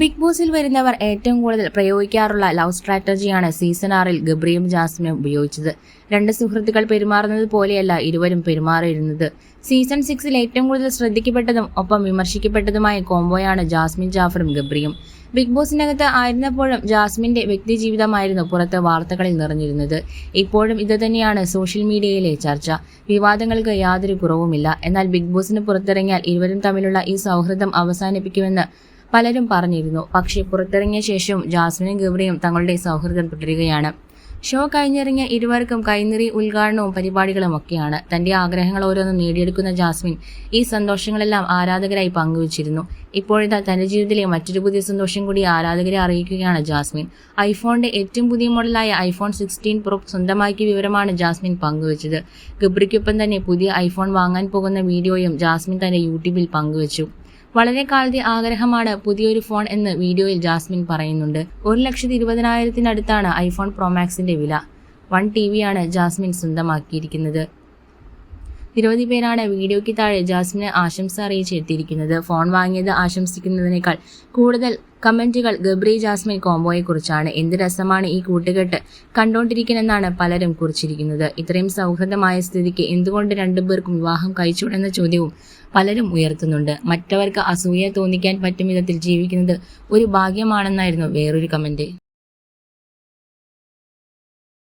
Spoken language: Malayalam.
ബിഗ് ബോസിൽ വരുന്നവർ ഏറ്റവും കൂടുതൽ പ്രയോഗിക്കാറുള്ള ലവ് സ്ട്രാറ്റജിയാണ് സീസൺ ആറിൽ ഗബ്രിയും ജാസ്മിനും ഉപയോഗിച്ചത്. രണ്ട് സുഹൃത്തുക്കൾ പെരുമാറുന്നത് പോലെയല്ല ഇരുവരും പെരുമാറിയിരുന്നത്. സീസൺ സിക്സിൽ ഏറ്റവും കൂടുതൽ ശ്രദ്ധിക്കപ്പെട്ടതും ഒപ്പം വിമർശിക്കപ്പെട്ടതുമായ കോംബോയാണ് ജാസ്മിൻ ജാഫറും ഗബ്രിയും. ബിഗ് ബോസിനകത്ത് ആയിരുന്നപ്പോഴും ജാസ്മിന്റെ വ്യക്തി ജീവിതമായിരുന്നു പുറത്ത് വാർത്തകളിൽ നിറഞ്ഞിരുന്നത്. ഇപ്പോഴും ഇതുതന്നെയാണ് സോഷ്യൽ മീഡിയയിലെ ചർച്ച. വിവാദങ്ങൾക്ക് യാതൊരു കുറവുമില്ല. എന്നാൽ ബിഗ് ബോസിന് പുറത്തിറങ്ങിയാൽ ഇരുവരും തമ്മിലുള്ള ഈ സൗഹൃദം അവസാനിപ്പിക്കുമെന്ന് പലരും പറഞ്ഞിരുന്നു. പക്ഷേ പുറത്തിറങ്ങിയ ശേഷം ജാസ്മിനും ഗബ്രിയും തങ്ങളുടെ സൗഹൃദം തുടരുകയാണ്. ഷോ കഴിഞ്ഞിറങ്ങിയ ഇരുവർക്കും കൈനിറി ഉദ്ഘാടനവും പരിപാടികളും ഒക്കെയാണ് തന്റെ ആഗ്രഹങ്ങൾ ഓരോന്നും നേടിയെടുക്കുന്ന ജാസ്മിൻ ഈ സന്തോഷങ്ങളെല്ലാം ആരാധകരായി പങ്കുവച്ചിരുന്നു. ഇപ്പോഴത്തെ തന്റെ ജീവിതത്തിലെ മറ്റൊരു പുതിയ സന്തോഷം കൂടി ആരാധകരെ അറിയിക്കുകയാണ് ജാസ്മിൻ. ഐഫോണിന്റെ ഏറ്റവും പുതിയ മോഡലായ ഐഫോൺ സിക്സ്റ്റീൻ പ്രോ സ്വന്തമാക്കിയ വിവരമാണ് ജാസ്മിൻ പങ്കുവച്ചത്. ഗബ്രിക്കൊപ്പം തന്നെ പുതിയ ഐഫോൺ വാങ്ങാൻ പോകുന്ന വീഡിയോയും ജാസ്മിൻ തന്റെ യൂട്യൂബിൽ പങ്കുവച്ചു. വളരെ കാലത്തെ ആഗ്രഹമാണ് പുതിയൊരു ഫോൺ എന്ന് വീഡിയോയിൽ ജാസ്മിൻ പറയുന്നുണ്ട്. ഒരു ലക്ഷത്തി ഇരുപതിനായിരത്തിനടുത്താണ് ഐഫോൺ പ്രോമാക്സിന്റെ വില. വൺ ടി വിയാണ് ജാസ്മിൻ സ്വന്തമാക്കിയിരിക്കുന്നത്. നിരവധി പേരാണ് വീഡിയോയ്ക്ക് താഴെ ജാസ്മിന് ആശംസ അറിയിച്ചെത്തിയിരിക്കുന്നത് ഫോൺ വാങ്ങിയത് ആശംസിക്കുന്നതിനേക്കാൾ കൂടുതൽ കമന്റുകൾ ഗബ്രി ജാസ്മിൻ കോംബോയെക്കുറിച്ചാണ്. എന്ത് രസമാണ് ഈ കൂട്ടുകെട്ട് കണ്ടോണ്ടിരിക്കണമെന്നാണ് പലരും കുറിച്ചിരിക്കുന്നത്. ഇത്രയും സൗഹൃദമായ സ്ഥിതിക്ക് എന്തുകൊണ്ട് രണ്ടുപേർക്കും വിവാഹം കഴിച്ചുവിടുന്ന ചോദ്യവും പലരും ഉയർത്തുന്നുണ്ട്. മറ്റവർക്ക് അസൂയ തോന്നിക്കാൻ പറ്റും വിധത്തിൽ ജീവിക്കുന്നത് ഒരു ഭാഗ്യമാണെന്നായിരുന്നു വേറൊരു കമന്റ്.